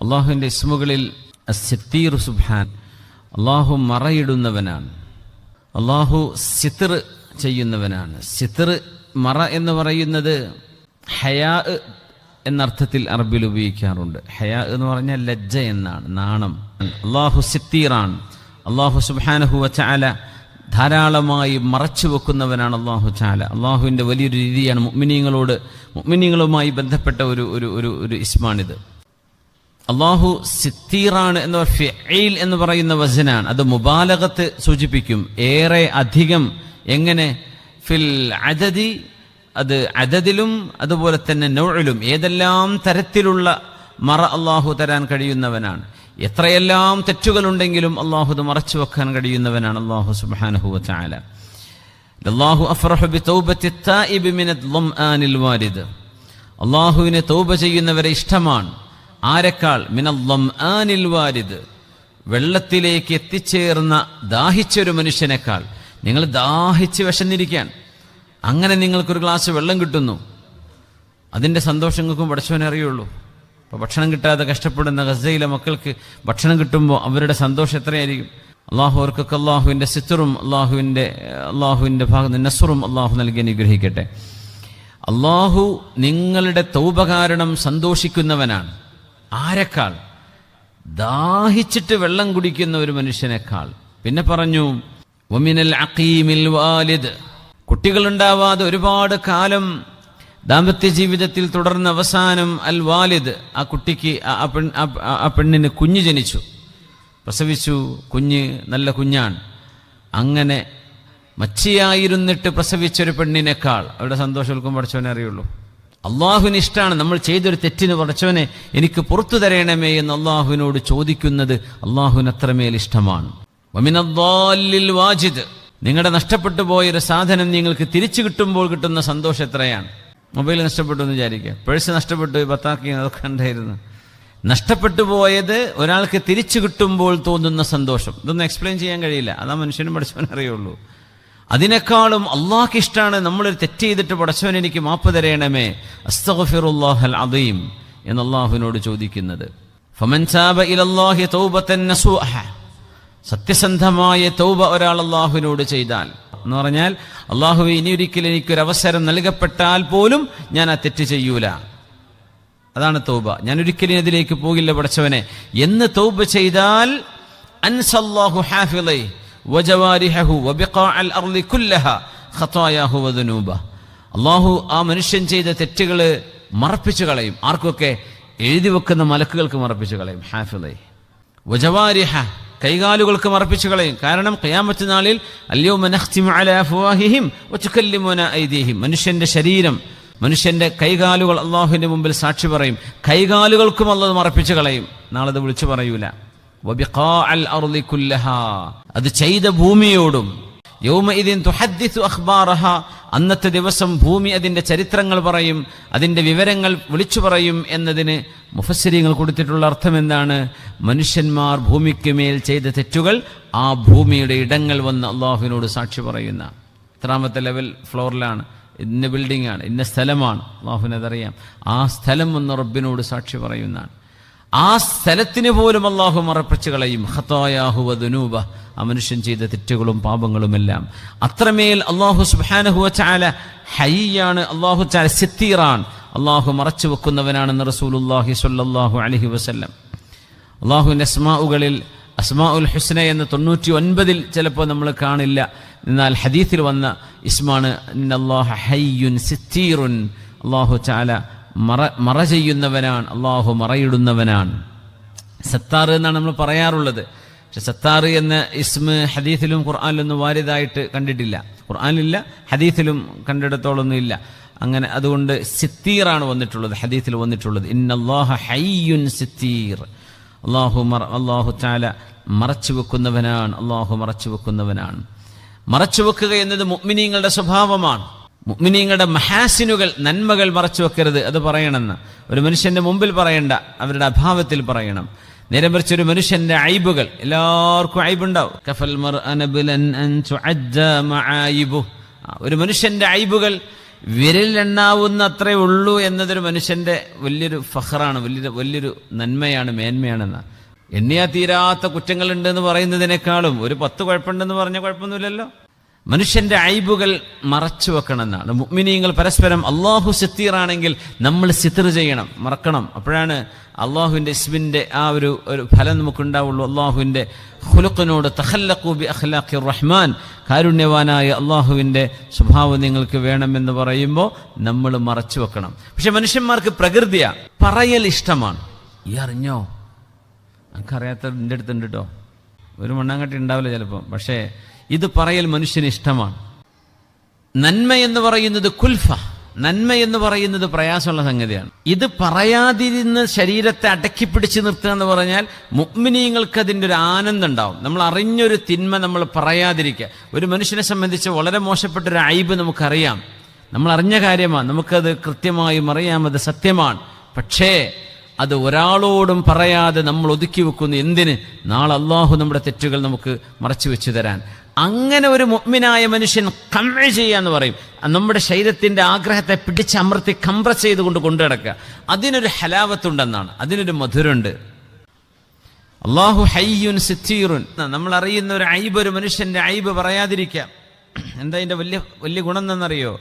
അള്ളാഹുവിന്റെ ഇസ്മുകളിൽ സിത്തീർ സുബ്ഹാൻ. അള്ളാഹു മറയിടുന്നവനാണ്. അള്ളാഹു സിത്തർ ചെയ്യുന്നവനാണ്. സിത്തർ മറ എന്ന് പറയുന്നത് ഹയാ എന്നർത്ഥത്തിൽ അറബിൽ ഉപയോഗിക്കാറുണ്ട്. ഹയാ എന്ന് പറഞ്ഞാൽ ലജ്ജ എന്നാണ് നാണം. അള്ളാഹു സിത്തീറാണ്. അള്ളാഹു സുബാനഹു ചാല ധാരാളമായി മറച്ചു വെക്കുന്നവനാണ് അള്ളാഹു ചാല അള്ളാഹുവിന്റെ വലിയൊരു രീതിയാണ് മുഗ്മിനീങ്ങളോട് മുഗ്മിനീങ്ങളുമായി ബന്ധപ്പെട്ട ഒരു ഒരു ഒരു ഇസ്മാണിത്. അള്ളാഹു സിത്തീറാണ് എന്ന് ഫിഈൽ എന്ന് പറയുന്ന വചനാണ്. അത് മുബാലകത്ത് സൂചിപ്പിക്കും. ഏറെ അധികം എങ്ങനെ? ഫിൽ അതതി അത് അദദിലും അതുപോലെ തന്നെ നോഴിലും ഏതെല്ലാം തരത്തിലുള്ള മറ അള്ളാഹു തരാൻ കഴിയുന്നവനാണ്. എത്രയെല്ലാം തെറ്റുകളുണ്ടെങ്കിലും അള്ളാഹു മറച്ചു വെക്കാൻ കഴിയുന്നവനാണ് അള്ളാഹു സുബാനഹു വതആല അള്ളാഹു വാരിദ്. അള്ളാഹുവിനെ തൗബ ചെയ്യുന്നവരെ ഇഷ്ടമാണ്. ആരെക്കാൾ? മിനല്ലം ആനിൽ വാരിദ്. വെള്ളത്തിലേക്ക് എത്തിച്ചേർന്ന ദാഹിച്ചൊരു മനുഷ്യനേക്കാൾ നിങ്ങൾ ദാഹിച്ച് വിശന്നിരിക്കാൻ. അങ്ങനെ നിങ്ങൾക്കൊരു ഗ്ലാസ് വെള്ളം കിട്ടുന്നു. അതിന്റെ സന്തോഷങ്ങൾക്കും പഠിച്ചവനെ അറിയുള്ളൂ. അപ്പോൾ ഭക്ഷണം കിട്ടാതെ കഷ്ടപ്പെടുന്ന ഗസയിലെ മക്കൾക്ക് ഭക്ഷണം കിട്ടുമ്പോൾ അവരുടെ സന്തോഷം എത്രയായിരിക്കും? അള്ളാഹു അവർക്കൊക്കെ അള്ളാഹുവിന്റെ സിത്തറും അള്ളാഹുവിന്റെ അള്ളാഹുവിന്റെ ഭാഗത്ത് നസറും അള്ളാഹു നൽകി അനുഗ്രഹിക്കട്ടെ. അള്ളാഹു നിങ്ങളുടെ തൗപകാരണം സന്തോഷിക്കുന്നവനാണ്. ആരെക്കാൾ? ദാഹിച്ചിട്ട് വെള്ളം കുടിക്കുന്ന ഒരു മനുഷ്യനേക്കാൾ. പിന്നെ പറഞ്ഞു വാലിദ്. കുട്ടികളുണ്ടാവാതെ ഒരുപാട് കാലം ദാമ്പത്യ ജീവിതത്തിൽ തുടർന്ന് അവസാനം അൽ വാലിദ് ആ കുട്ടിക്ക് ആ- പെൺ ആ- പെണ്ണിന് കുഞ്ഞ് ജനിച്ചു. പ്രസവിച്ചു. കുഞ്ഞ് നല്ല കുഞ്ഞാണ്. അങ്ങനെ മച്ചിയായിരുന്നിട്ട് പ്രസവിച്ച ഒരു പെണ്ണിനേക്കാൾ. അവരുടെ സന്തോഷം പഠിച്ചവനെ അറിയുള്ളൂ. അള്ളാഹുവിന് ഇഷ്ടമാണ് നമ്മൾ ചെയ്തൊരു തെറ്റിന് പറച്ചവനെ എനിക്ക് പുറത്തു തരണമേ എന്ന് അള്ളാഹുവിനോട് ചോദിക്കുന്നത് അള്ളാഹുവിന് അത്രമേൽ ഇഷ്ടമാണ് വാജിദ്. നിങ്ങളുടെ നഷ്ടപ്പെട്ടു പോയൊരു സാധനം നിങ്ങൾക്ക് തിരിച്ചു കിട്ടുമ്പോൾ കിട്ടുന്ന സന്തോഷം എത്രയാണ്? മൊബൈൽ നഷ്ടപ്പെട്ടു എന്ന് വിചാരിക്കുക. പേഴ്സ് നഷ്ടപ്പെട്ടു പത്താക്കി അതൊക്കെ ഉണ്ടായിരുന്നു നഷ്ടപ്പെട്ടു പോയത് ഒരാൾക്ക് തിരിച്ചു കിട്ടുമ്പോൾ തോന്നുന്ന സന്തോഷം. ഇതൊന്നും എക്സ്പ്ലെയിൻ ചെയ്യാൻ കഴിയില്ല. അതാ മനുഷ്യനും പഠിച്ചവൻ അറിയുള്ളൂ. അതിനേക്കാളും അള്ളാഹ്ക്ക് ഇഷ്ടമാണ് നമ്മളൊരു തെറ്റ് ചെയ്തിട്ട് പടച്ചവൻ എനിക്ക് മാപ്പ് തരയണമേ അസ്തഗ്ഫിറുല്ലാഹൽ അദീം എന്ന് അള്ളാഹുവിനോട് ചോദിക്കുന്നത്. സത്യസന്ധമായ തൗബ ഒരാൾ അള്ളാഹുവിനോട് ചെയ്താൽ. എന്ന് പറഞ്ഞാൽ അള്ളാഹു ഇനി ഒരിക്കലും എനിക്കൊരു അവസരം നൽകപ്പെട്ടാൽ പോലും ഞാൻ ആ തെറ്റ് ചെയ്യൂല. അതാണ് തൗബ. ഞാൻ ഒരിക്കലും അതിലേക്ക് പോകില്ല പഠിച്ചവനെ എന്ന് തൗബ ചെയ്താൽ അൻസല്ലാഹു ഹാഫിളൈ അള്ളാഹു ആ മനുഷ്യൻ ചെയ്ത തെറ്റുകൾ മറപ്പിച്ചു കളയും. ആർക്കൊക്കെ എഴുതി വെക്കുന്ന മലക്കുകൾക്ക് മറപ്പിച്ചു കളയും. ഹാഫിളൈ വജവാരിഹ കൈകാലുകൾക്ക് മറപ്പിച്ചു കളയും. കാരണം ഖിയാമത്ത് നാളിൽ അല്ലയോ വതുകല്ലിമുന ഐദീഹിം. മനുഷ്യന്റെ ശരീരം മനുഷ്യന്റെ കൈകാലുകൾ അള്ളാഹുവിന്റെ മുമ്പിൽ സാക്ഷി പറയും. കൈകാലുകൾക്കും അള്ളത് മറപ്പിച്ചു കളയും. നാളത് വിളിച്ചു പറയൂല. അത് ചെയ്ത ഭൂമിയോടും അന്നത്തെ ദിവസം ഭൂമി അതിന്റെ ചരിത്രങ്ങൾ പറയും അതിന്റെ വിവരങ്ങൾ വിളിച്ചു പറയും എന്നതിന് മുഫസ്സിരിങ്ങൾ കൊടുത്തിട്ടുള്ള അർത്ഥം എന്താണ് മനുഷ്യന്മാർ ഭൂമിക്ക് മേൽ ചെയ്ത തെറ്റുകൾ ആ ഭൂമിയുടെ ഇടങ്ങൾ വന്ന് അള്ളാഹുവിനോട് സാക്ഷി പറയുന്ന. എത്രാമത്തെ ലെവൽ ഫ്ലോറിലാണ്. ഇന്ന ബിൽഡിംഗ് ആണ് ഇന്ന സ്ഥലമാണ്. അള്ളാഹുവിനതറിയാം. ആ സ്ഥലം വന്ന് റബ്ബിനോട് സാക്ഷി പറയുന്നതാണ്. ആ സ്ഥലത്തിന് പോലും അള്ളാഹു മറപ്പിച്ചു കളയും. ഹത്തോയാഹുവനൂബ ആ മനുഷ്യൻ ചെയ്ത തെറ്റുകളും പാപങ്ങളുമെല്ലാം. അത്രമേൽ അള്ളാഹു സുബാനഹുവ ചാല ഹയ്യാണ് അള്ളാഹു ചാല സിത്തീറാൻ അള്ളാഹു മറച്ചു വെക്കുന്നവനാണെന്ന് റസൂലുല്ലാഹി സ്വല്ലല്ലാഹു അലഹി വസ്ല്ലം. അള്ളാഹുവിന്റെ അസ്മാഉകളിൽ അസ്മാ ഉൽ ഹുസ്ന എന്ന തൊണ്ണൂറ്റി ഒൻപതിൽ ചിലപ്പോൾ നമ്മൾ കാണില്ല. എന്നാൽ ഹദീത്തിൽ വന്ന ഇസ്മാണ് ഹയ്യുൻ അള്ളാഹു ചാല മറ മറ ചെയ്യുന്നവനാണ് അള്ളാഹു മറയിടുന്നവനാണ്. സത്താർ എന്നാണ് നമ്മൾ പറയാറുള്ളത്. പക്ഷെ സത്താർ എന്ന ഇസ്മ ഹദീസിലും ഖുർആാനിലൊന്നും വാരിതായിട്ട് കണ്ടിട്ടില്ല. ഖുർആാനിലില്ല ഹദീസിലും കണ്ടിടത്തോളൊന്നും ഇല്ല അങ്ങനെ അതുകൊണ്ട് സിത്തീറാണ് വന്നിട്ടുള്ളത് ഹദീസിൽ വന്നിട്ടുള്ളത്. ഇന്നല്ലാഹ ഹയ്യുൻ സിത്തീർ. അള്ളാഹു മറ അള്ളാഹു ചാല മറച്ചു വെക്കുന്നവനാണ് അള്ളാഹു മറച്ചു വെക്കുന്നവനാണ്. മറച്ചു വെക്കുക എന്നത് മുഗ്മിനീങ്ങളുടെ സ്വഭാവമാണ്. മുഅ്മിനീങ്ങളുടെ മഹാസിനുകൾ നന്മകൾ മറച്ചു വെക്കരുത് അത് പറയണമെന്ന്. ഒരു മനുഷ്യന്റെ മുമ്പിൽ പറയണ്ട അവരുടെ അഭാവത്തിൽ പറയണം. നേരെ മറിച്ചൊരു മനുഷ്യന്റെ ഐബുകൾ എല്ലാവർക്കും അയബുണ്ടാവും. കഫൽ. ഒരു മനുഷ്യന്റെ അയബുകൾ വിരലിലെണ്ണാവുന്ന അത്രേ ഉള്ളൂ എന്നതൊരു മനുഷ്യന്റെ വലിയൊരു ഫഹറാണ് വലിയൊരു വലിയൊരു നന്മയാണ് മേന്മയാണെന്ന്. എണ്ണിയാ തീരാത്ത കുറ്റങ്ങളുണ്ട് എന്ന് പറയുന്നതിനേക്കാളും ഒരു പത്ത് കുഴപ്പമുണ്ടെന്ന് പറഞ്ഞ കുഴപ്പമൊന്നുമില്ലല്ലോ. മനുഷ്യന്റെ അയബുകൾ മറച്ചു വെക്കണമെന്നാണ്. മുഗ്മിനീങ്ങൾ പരസ്പരം അള്ളാഹു സിത്തീറാണെങ്കിൽ നമ്മൾ സിത്തർ ചെയ്യണം മറക്കണം. അപ്പോഴാണ് അള്ളാഹുവിന്റെ ഇസ്മിന്റെ ആ ഒരു ഒരു ഫലം നമുക്കുണ്ടാവുള്ളൂ. അള്ളാഹുവിന്റെ ഹുലുക്കിനോട് തഹല്ലഖൂബി അഖ്ലാഖി റഹ്മാൻ കാരുണ്യവാനായ അള്ളാഹുവിന്റെ സ്വഭാവം നിങ്ങൾക്ക് വേണമെന്ന് പറയുമ്പോൾ നമ്മൾ മറച്ചു വെക്കണം. പക്ഷെ മനുഷ്യന്മാർക്ക് പ്രകൃതിയാ പറയൽ ഇഷ്ടമാണ്. ഈ അറിഞ്ഞോ? എനിക്കറിയാത്ത എന്റെ അടുത്തുണ്ട് കേട്ടോ ഒരു മണ്ണാങ്കട്ടി ഉണ്ടാവില്ല ചിലപ്പോൾ പക്ഷേ ഇത് പറയൽ മനുഷ്യന് ഇഷ്ടമാണ്. നന്മ എന്ന് പറയുന്നത് കുൽഫ നന്മ എന്ന് പറയുന്നത് പ്രയാസമുള്ള സംഗതിയാണ്. ഇത് പറയാതിരുന്ന് ശരീരത്തെ അടക്കി പിടിച്ചു നിർത്തുക എന്ന് പറഞ്ഞാൽ മുഗ്മിനീങ്ങൾക്ക് അതിന്റെ ഒരു ആനന്ദം ഉണ്ടാവും നമ്മൾ അറിഞ്ഞൊരു തിന്മ നമ്മൾ പറയാതിരിക്കുക. ഒരു മനുഷ്യനെ സംബന്ധിച്ച് വളരെ മോശപ്പെട്ട ഒരു അയിബ് നമുക്കറിയാം. നമ്മൾ അറിഞ്ഞ കാര്യമാണ്. നമുക്കത് കൃത്യമായും അറിയാം അത് സത്യമാണ്. പക്ഷേ അത് ഒരാളോടും പറയാതെ നമ്മൾ ഒതുക്കി വെക്കുന്നു എന്തിന്? നാളെ അള്ളാഹു നമ്മുടെ തെറ്റുകൾ നമുക്ക് മറച്ചു വെച്ചു തരാൻ. അങ്ങനെ ഒരു മുഗ്മിനായ മനുഷ്യൻ കമ്മ ചെയ്യാന്ന് പറയും. നമ്മുടെ ശരീരത്തിന്റെ ആഗ്രഹത്തെ പിടിച്ചമർത്തി കംപ്രസ് ചെയ്തുകൊണ്ട് കൊണ്ടു നടക്കുക. അതിനൊരു ഹലാവത്തുണ്ടെന്നാണ്. അതിനൊരു മധുരമുണ്ട് അള്ളാഹു ഹയ്യുൻ സിത്തീറുൻ. നമ്മൾ അറിയുന്ന ഒരു ഐബ് ഒരു മനുഷ്യന്റെ ഐബ് പറയാതിരിക്കാം. എന്താ അതിന്റെ വലിയ വലിയ ഗുണം എന്നറിയോ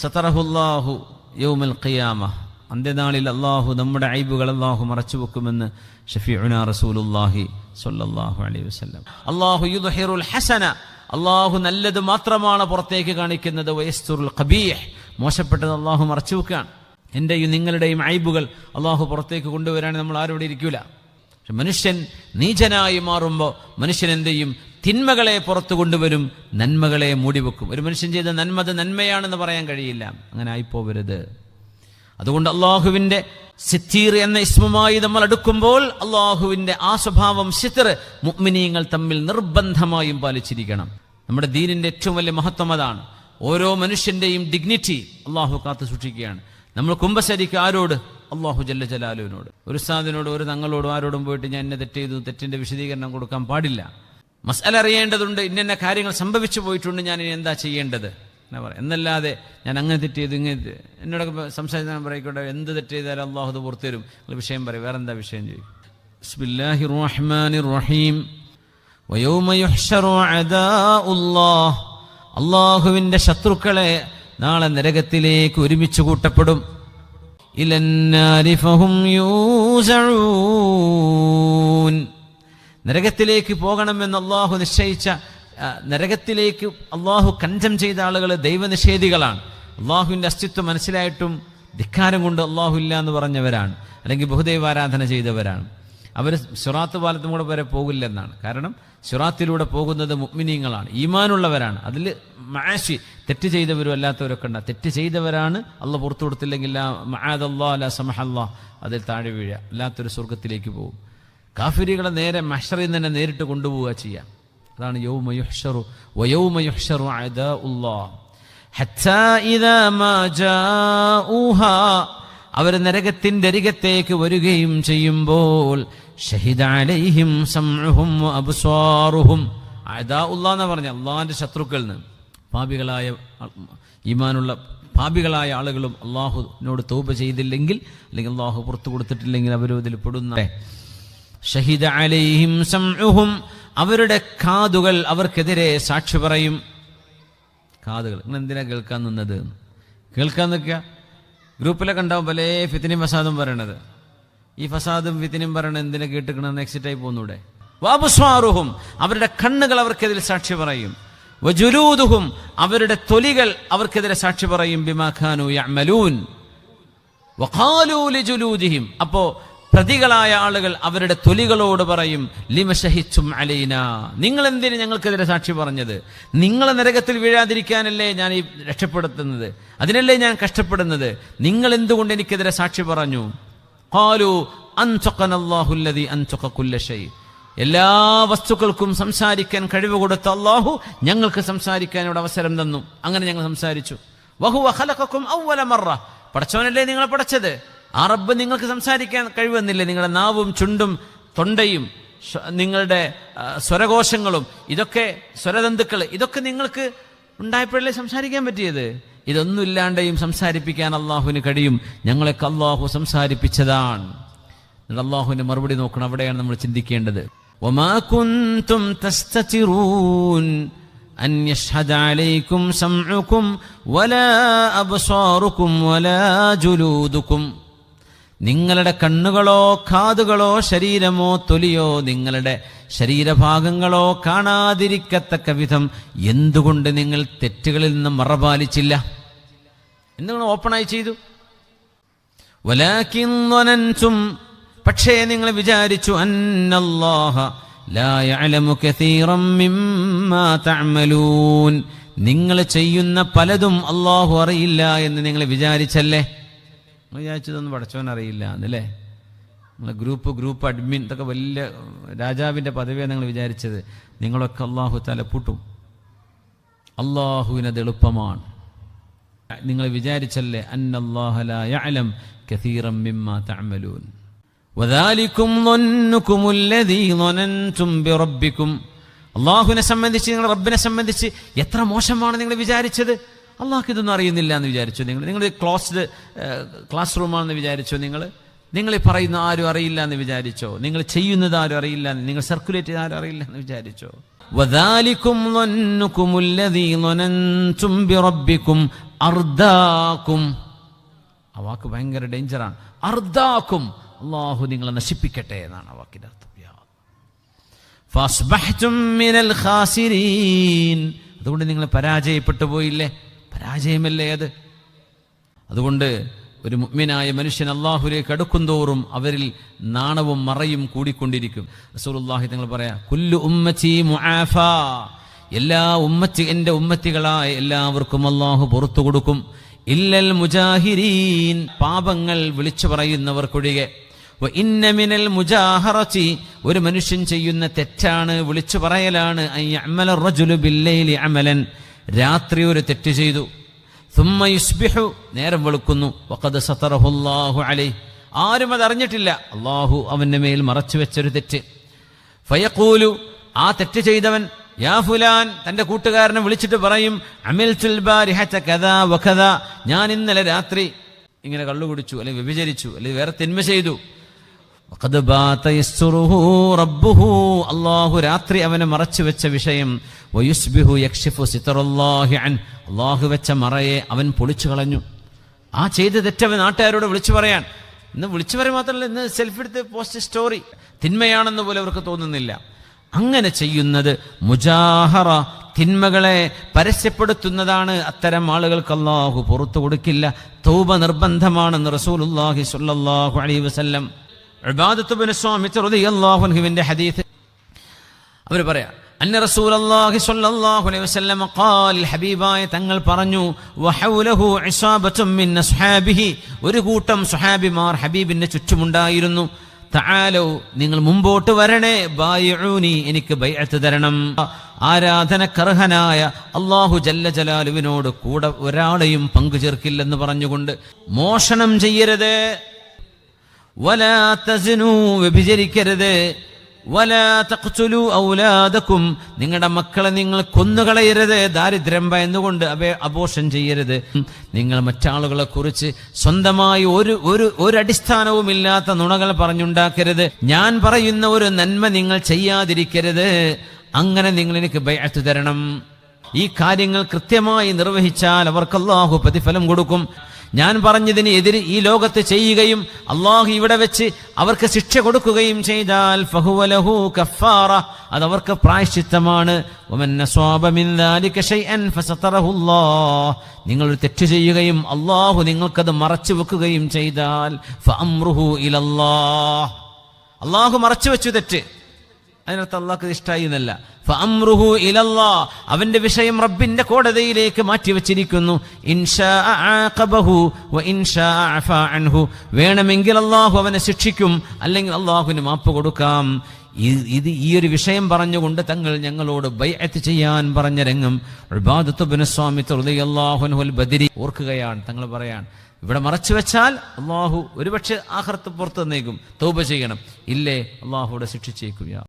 സത്തറഹുല്ലാഹു യൗമൽ ഖിയാമ. അന്ത്യനാളിൽ അള്ളാഹു നമ്മുടെ ഐബുകൾ അള്ളാഹു മറച്ചു വെക്കുമെന്ന് ഷഫീഉന റസൂലുല്ലാഹി സ്വല്ലല്ലാഹു അലൈഹി വസല്ലം. അള്ളാഹു യുദ്ഹിറുൽ ഹസന. അള്ളാഹു നല്ലത് മാത്രമാണ് പുറത്തേക്ക് കാണിക്കുന്നത്. വയസ്തുറുൽ ഖബീഹ്. മോശപ്പെട്ടത് അള്ളാഹു മറച്ചു വെക്കുകയാണ്. എന്റെയും നിങ്ങളുടെയും ഐബുകൾ അള്ളാഹു പുറത്തേക്ക് കൊണ്ടുവരാൻ നമ്മൾ ആരോടെ ഇരിക്കൂല. പക്ഷെ മനുഷ്യൻ നീചനായി മാറുമ്പോൾ മനുഷ്യൻ എന്ത് ചെയ്യും തിന്മകളെ പുറത്തു കൊണ്ടുവരും നന്മകളെ മൂടിവെക്കും. ഒരു മനുഷ്യൻ ചെയ്ത നന്മത് നന്മയാണെന്ന് പറയാൻ കഴിയില്ല. അങ്ങനെ ആയിപ്പോവരുത്. അതുകൊണ്ട് അള്ളാഹുവിന്റെ സിത്തീർ എന്ന ഇസ്മുമായി നമ്മൾ അടുക്കുമ്പോൾ അള്ളാഹുവിന്റെ ആ സ്വഭാവം സിത്തർ മുഗ്മിനീങ്ങൾ തമ്മിൽ നിർബന്ധമായും പാലിച്ചിരിക്കണം. നമ്മുടെ ദീനിന്റെ ഏറ്റവും വലിയ മഹത്വം അതാണ്. ഓരോ മനുഷ്യന്റെയും ഡിഗ്നിറ്റി അള്ളാഹു കാത്തു സൂക്ഷിക്കുകയാണ്. നമ്മൾ കുംഭശരിക്ക് ആരോട്? അള്ളാഹു ജല്ല ജലാലുവിനോട്. ഒരു സാദിനോട് ഒരു തങ്ങളോടും ആരോടും പോയിട്ട് ഞാൻ എന്നെ തെറ്റ് ചെയ്തു തെറ്റിന്റെ വിശദീകരണം കൊടുക്കാൻ പാടില്ല. മസാല അറിയേണ്ടതുണ്ട് ഇന്ന കാര്യങ്ങൾ സംഭവിച്ചു പോയിട്ടുണ്ട് ഞാൻ ഇനി എന്താ ചെയ്യേണ്ടത്? എന്നാ പറയാം. എന്നല്ലാതെ ഞാൻ അങ്ങനെ തെറ്റ് ചെയ്തു ഇങ്ങനെ എന്നോടൊക്കെ സംസാരിച്ചാൽ പറയിക്കോട്ടെ എന്ത് തെറ്റ് ചെയ്താലും അള്ളാഹു അത് പുറത്തു തരും നിങ്ങൾ വിഷയം പറയും വേറെ എന്താ വിഷയം ചോദിക്കും? ബിസ്മില്ലാഹി അള്ളാഹുവിന്റെ ശത്രുക്കളെ നാളെ നരകത്തിലേക്ക് ഒരുമിച്ച് കൂട്ടപ്പെടും. നരകത്തിലേക്ക് പോകണമെന്ന് അള്ളാഹു നിശ്ചയിച്ച നരകത്തിലേക്ക് അള്ളാഹു കഞ്ചം ചെയ്ത ആളുകൾ ദൈവനിഷേധികളാണ്. അള്ളാഹുവിന്റെ അസ്തിത്വം മനസ്സിലായിട്ടും ധിക്കാരം കൊണ്ട് അള്ളാഹു ഇല്ല എന്ന് പറഞ്ഞവരാണ്. അല്ലെങ്കിൽ ബഹുദൈവാരാധന ചെയ്തവരാണ്. അവർ സുറാത്ത് പാലത്തും കൂടെ വരെ പോകില്ലെന്നാണ്. കാരണം സുറാത്തിലൂടെ പോകുന്നത് മുഗ്മിനീങ്ങളാണ് ഈമാനുള്ളവരാണ്. അതിൽ മാഷി തെറ്റ് ചെയ്തവരും അല്ലാത്തവരൊക്കെ ഉണ്ട്. തെറ്റ് ചെയ്തവരാണ്. അള്ള പുറത്തു കൊടുത്തില്ലെങ്കിൽ മഹാദല്ലാ അല്ല സമഹല്ലാ അതിൽ താഴെ വീഴുക. അല്ലാത്തൊരു സ്വർഗത്തിലേക്ക് പോകും. കാഫിരികളെ നേരെ മഷറിൽ തന്നെ നേരിട്ട് കൊണ്ടുപോവുക ചെയ്യാം. അതാണ് യൗമ യുഹ്ഷറു വയൗമ യുഹ്ഷറു അദാഉല്ലാഹ് ഹത്താ ഇദാ അവർ നരകത്തിന്റെ അരികത്തേക്ക് വരികയും ചെയ്യുമ്പോൾ ഷഹിദ അലൈഹിം സംഉഹും വഅബ്സാറുഹും അദാഉല്ലാ എന്ന് പറഞ്ഞ അള്ളാഹിന്റെ ശത്രുക്കളിൽ നിന്ന്. പാപികളായ ഈമാനുള്ള പാപികളായ ആളുകളും അള്ളാഹുവിനോട് തോപ ചെയ്തില്ലെങ്കിൽ അല്ലെങ്കിൽ അള്ളാഹു പുറത്തു കൊടുത്തിട്ടില്ലെങ്കിൽ അവരും ഇതിൽ പെടുന്ന. ഷഹിദ അലൈഹിം അവരുടെ കാതുകൾ അവർക്കെതിരെ സാക്ഷി പറയും. കാതുകൾ. നിങ്ങൾ എന്തിനാ കേൾക്കാൻ നിന്നത്? കേൾക്കാൻ നിൽക്കുക. ഗ്രൂപ്പിലെ ഉണ്ടാവും പല ഫിത്തിനും ഫസാദും പറയണത്. ഈ ഫസാദും ഫിത്തിനും പറയണത് എന്തിനാ കേട്ടിക്കണമെന്ന് എക്സിറ്റ് ആയി പോകുന്നൂടെ? വാബുസ്വാറുഹും അവരുടെ കണ്ണുകൾ അവർക്കെതിരെ സാക്ഷി പറയും. വജുലൂദുഹും അവരുടെ തൊലികൾ അവർക്കെതിരെ സാക്ഷി പറയും. ബിമാഖാനു യഅമലൂൻ. വഖാലൂലി ജുലൂദിഹിം അപ്പോ പ്രതികളായ ആളുകൾ അവരുടെ തൊലികളോട് പറയും ലിമഷഹിച്ചും അലൈന? നിങ്ങൾ എന്തിനു ഞങ്ങൾക്കെതിരെ സാക്ഷി പറഞ്ഞത്? നിങ്ങളെ നരകത്തിൽ വീഴാതിരിക്കാനല്ലേ ഞാൻ ഈ രക്ഷപ്പെടുത്തുന്നത്? അതിനല്ലേ ഞാൻ കഷ്ടപ്പെടുന്നത്? നിങ്ങൾ എന്തുകൊണ്ട് എനിക്കെതിരെ സാക്ഷി പറഞ്ഞു? ഖാലു അൻചൊക്കനല്ലാഹുല്ലതി അൻചൊക്കുല്ലഷൈ എല്ലാ വസ്തുക്കൾക്കും സംസാരിക്കാൻ കഴിവ് കൊടുത്ത അള്ളാഹു ഞങ്ങൾക്ക് സംസാരിക്കാൻ ഇവിടെ അവസരം തന്നു. അങ്ങനെ ഞങ്ങൾ സംസാരിച്ചു. വഹുവ ഖലഖക്കും ഔവല മറ. പടച്ചവനല്ലേ നിങ്ങളെ പടച്ചത് ആ റബ്ബ് നിങ്ങൾക്ക് സംസാരിക്കാൻ കഴിവെന്നില്ലേ നിങ്ങളുടെ നാവും ചുണ്ടും തൊണ്ടയും ശ്വ- നിങ്ങളുടെ ആ, സ്വരകോശങ്ങളും ഇതൊക്കെ സ്വരതന്തുക്കൾ ഇതൊക്കെ നിങ്ങൾക്ക് ഉണ്ടായപ്പോഴല്ലേ സംസാരിക്കാൻ പറ്റിയത് ഇതൊന്നുമില്ലാണ്ടെയും സംസാരിപ്പിക്കാൻ അള്ളാഹുവിന് കഴിയും ഞങ്ങളൊക്കെ അള്ളാഹു സംസാരിപ്പിച്ചതാണ് എന്നിട്ട് അള്ളാഹുവിന്റെ മറുപടി നോക്കണം അവിടെയാണ് നമ്മൾ ചിന്തിക്കേണ്ടത് وما كنتم تستترون أن يشهد عليكم سمعكم ولا أبصاركم ولا جلودكم നിങ്ങളുടെ കണ്ണുകളോ കാതുകളോ ശരീരമോ തൊലിയോ നിങ്ങളുടെ ശരീരഭാഗങ്ങളോ കാണാതിരിക്കത്തക്ക വിധം എന്തുകൊണ്ട് നിങ്ങൾ തെറ്റുകളിൽ നിന്ന് മറപാലിച്ചില്ല? എന്തുകൊണ്ട് ഓപ്പണായി ചെയ്തു. വലാക്കിന്നൊനൻസും പക്ഷേ നിങ്ങൾ വിചാരിച്ചു അന്നല്ലാഹ നിങ്ങൾ ചെയ്യുന്ന പലതും അള്ളാഹു അറിയില്ല എന്ന് നിങ്ങൾ വിചാരിച്ചല്ലേ? വിചാരിച്ചതൊന്നും പഠിച്ചവൻ അറിയില്ല എന്നല്ലേ നമ്മൾ ഗ്രൂപ്പ് ഗ്രൂപ്പ് അഡ്മിൻ ഇതൊക്കെ വലിയ രാജാവിന്റെ പദവിയാണ് നിങ്ങൾ വിചാരിച്ചത്. നിങ്ങളൊക്കെ അള്ളാഹു തലപ്പൂട്ടും അള്ളാഹുവിനത് എളുപ്പമാണ്. നിങ്ങൾ വിചാരിച്ചല്ലേ അന്നല്ലാഹലം കസീറം മിമ്മാ തഅമലൂൻ. വദാലിക്കും അള്ളാഹുവിനെ സംബന്ധിച്ച് നിങ്ങൾ റബ്ബിനെ സംബന്ധിച്ച് എത്ര മോശമാണ് നിങ്ങൾ വിചാരിച്ചത്? അള്ളാഹ്ക്ക് ഇതൊന്നും അറിയുന്നില്ല എന്ന് വിചാരിച്ചു നിങ്ങൾ നിങ്ങൾ ക്ലോസ്ഡ് ക്ലാസ് റൂമാണെന്ന് വിചാരിച്ചോ നിങ്ങൾ നിങ്ങൾ ഈ പറയുന്ന ആരും അറിയില്ല എന്ന് വിചാരിച്ചോ നിങ്ങൾ ചെയ്യുന്നത് ആരും അറിയില്ല എന്ന് നിങ്ങൾ സർക്കുലേറ്റ് ചെയ്ത് ആരും അറിയില്ല എന്ന് വിചാരിച്ചോ وذلكم ظنكم الذي ظننتم بربكم أرداكم ആ വാക്ക് ഭയങ്കര ഡേഞ്ചറാണ് അർദാക്കും അള്ളാഹു നിങ്ങളെ നശിപ്പിക്കട്ടെ എന്നാണ് ആ വാക്കിന്റെ അർത്ഥം യാ. ഫഅസ്ബഹ്തും മിനൽ ഖാസിരീൻ അതുകൊണ്ട് നിങ്ങൾ പരാജയപ്പെട്ടു പോയില്ലേ പരാജയമല്ലേ അത്? അതുകൊണ്ട് ഒരു മുഗ്മിനായ മനുഷ്യൻ അള്ളാഹുലേക്ക് അടുക്കുന്തോറും അവരിൽ നാണവും മറയും കൂടിക്കൊണ്ടിരിക്കും. റസൂലുള്ളാഹി തങ്ങൾ പറയാ കുല്ലു ഉമ്മച്ചി മുആഫ. എല്ലാ ഉമ്മച്ചി എന്റെ ഉമ്മത്തികളായ എല്ലാവർക്കും അള്ളാഹു പുറത്തു കൊടുക്കും. ഇല്ലൽ മുജാഹിരീൻ പാപങ്ങൾ വിളിച്ചു പറയുന്നവർക്കൊഴികെ. ഇന്നമിനൽ മുജാഹറച്ചി ഒരു മനുഷ്യൻ ചെയ്യുന്ന തെറ്റാണ് വിളിച്ചു പറയലാണ്. അമലൻ. രാത്രി ഒരു തെറ്റ് ചെയ്തു. സുമ്മ യുസ്ബിഹു നേരം വെളുക്കുന്നു. വഖദ് സത്തറഹുല്ലാഹു അലൈ. ആരും അതറിഞ്ഞിട്ടില്ല അള്ളാഹു അവന്റെ മേൽ മറച്ചു വെച്ചൊരു തെറ്റ്. ഫയക്കൂലു ആ തെറ്റ് ചെയ്തവൻ യാ ഫുലാൻ തന്റെ കൂട്ടുകാരനെ വിളിച്ചിട്ട് പറയും അമിൽ ഞാൻ ഇന്നലെ രാത്രി ഇങ്ങനെ കള്ളുകുടിച്ചു അല്ലെങ്കിൽ വ്യഭിചരിച്ചു അല്ലെങ്കിൽ വേറെ തിന്മ ചെയ്തു. അല്ലാഹു രാത്രി അവനെ മറച്ചു വെച്ച വിഷയം വയുസ്ബിഹു അൻ. അല്ലാഹു വെച്ച മറയെ അവൻ പൊളിച്ചു കളഞ്ഞു. ആ ചെയ്ത തെറ്റവൻ നാട്ടുകാരോട് വിളിച്ചു പറയാൻ. ഇന്ന് വിളിച്ചു പറയാൻ മാത്രമല്ല ഇന്ന് സെൽഫി എടുത്ത് പോസ്റ്റ് സ്റ്റോറി തിന്മയാണെന്ന് പോലെ അവർക്ക് തോന്നുന്നില്ല. അങ്ങനെ ചെയ്യുന്നത് മുജാഹറ തിന്മകളെ പരസ്യപ്പെടുത്തുന്നതാണ് അത്തരം ആളുകൾക്ക് അള്ളാഹു പുറത്തു കൊടുക്കില്ല. തൗബ നിർബന്ധമാണെന്ന് റസൂലുള്ളാഹി സ്വല്ലല്ലാഹു അലൈഹി വസല്ലം അൻഹുവിന്റെ ഹദീസ്. അവർ പറയാ അന്ന റസൂലല്ലാഹി സ്വല്ലല്ലാഹു അലൈഹി വസല്ലം ഖാൽ ഹബീബായ തങ്ങൾ പറഞ്ഞു വഹൗലഹു ഇസാബത്തും മിൻ അസ്ഹാബിഹി. ഒരു കൂട്ടം സ്വഹാബിമാർ ഹബീബിനെ ചുറ്റുമുണ്ടായിരുന്നു. തആലോ നിങ്ങൾ മുമ്പോട്ട് വരണേ ബായിഊനി എനിക്ക് ബൈഅത്ത് തരണം. ആരാധനക്കർഹനായ അള്ളാഹു ജല്ല ജലാലുവിനോട് കൂടെ ഒരാളെയും പങ്കു ചേർക്കില്ലെന്ന് പറഞ്ഞുകൊണ്ട് മോഷണം ചെയ്യരുത്. വലാ തസ്നു വ്യഭിചരിക്കരുത്. വലാ തഖ്തുലു ഔലാദക്കും നിങ്ങളുടെ മക്കളെ നിങ്ങൾ കൊന്നുകളയരുത്. ദാരിദ്ര്യം ഭയന്നുകൊണ്ട് അവയെ അപോഷം ചെയ്യരുത്. നിങ്ങൾ മറ്റാളുകളെ കുറിച്ച് സ്വന്തമായി ഒരു ഒരു ഒരു അടിസ്ഥാനവുമില്ലാത്ത നുണകൾ പറഞ്ഞുണ്ടാക്കരുത്. ഞാൻ പറയുന്ന ഒരു നന്മ നിങ്ങൾ ചെയ്യാതിരിക്കരുത്. അങ്ങനെ നിങ്ങൾ എനിക്ക് ബൈഅത്ത് തരണം. ഈ കാര്യങ്ങൾ കൃത്യമായി നിർവഹിച്ചാൽ അവർക്ക് പ്രതിഫലം കൊടുക്കും. ഞാൻ പറഞ്ഞതിന് എതിര് ഈ ലോകത്ത് ചെയ്യുകയും അള്ളാഹു ഇവിടെ വെച്ച് അവർക്ക് ശിക്ഷ കൊടുക്കുകയും ചെയ്താൽ ഫഹുവലഹു കഫാറ അത് അവർക്ക് പ്രായശ്ചിത്തമാണ്. നിങ്ങൾ ഒരു തെറ്റ് ചെയ്യുകയും അള്ളാഹു നിങ്ങൾക്കത് മറച്ചു വെക്കുകയും ചെയ്താൽ അള്ളാഹു മറച്ചു വെച്ചു തെറ്റ്. അതിനർത്ഥം അള്ളാഹ്ക്ക് ഇഷ്ടമായി എന്നല്ല. ഫഅംറുഹു ഇലല്ലാ. അവന്റെ വിഷയം റബ്ബിന്റെ കോടതിയിലേക്ക് മാറ്റിവെച്ചിരിക്കുന്നു. ഇൻഷാ ആഖബഹു വ ഇൻഷാ അഫാ അൻഹു. വേണമെങ്കിൽ അള്ളാഹു അവനെ ശിക്ഷിക്കും. അല്ലെങ്കിൽ അള്ളാഹുവിന് മാപ്പ് കൊടുക്കാം. ഇത് ഈ ഒരു വിഷയം പറഞ്ഞുകൊണ്ട് തങ്ങൾ ഞങ്ങളോട് ബൈഅത്ത് ചെയ്യാൻ പറഞ്ഞ രംഗം സ്വാമി ബദിരി ഓർക്കുകയാണ്. തങ്ങൾ പറയാണ് ഇവിടെ മറച്ചു വെച്ചാൽ അള്ളാഹു ഒരുപക്ഷെ ആഹർത്ത് പുറത്ത് നീക്കും തൗബ ചെയ്യണം. ഇല്ലേ അള്ളാഹുവിടെ ശിക്ഷിച്ചേക്കുക